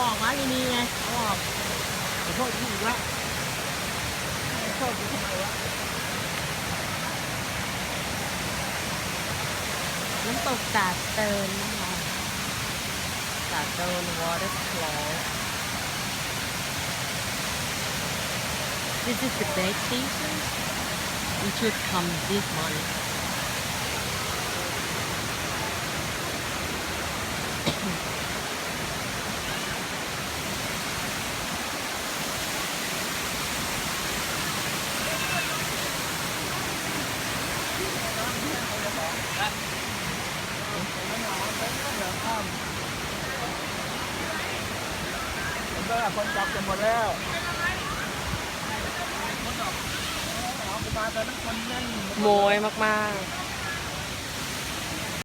ออกมาอยู่นี่ไงเขาบอกขอโทษพี่อีกแล้วขอโทษพี่ทำไมวะน้ำตกตาดเตินนะคะตาดเติน waterfall This is the best season. We should come this month. Month. ผมก็คนจับกันหมดแล้วเอาไปมาแต่ละคนแน่นโมยมากๆ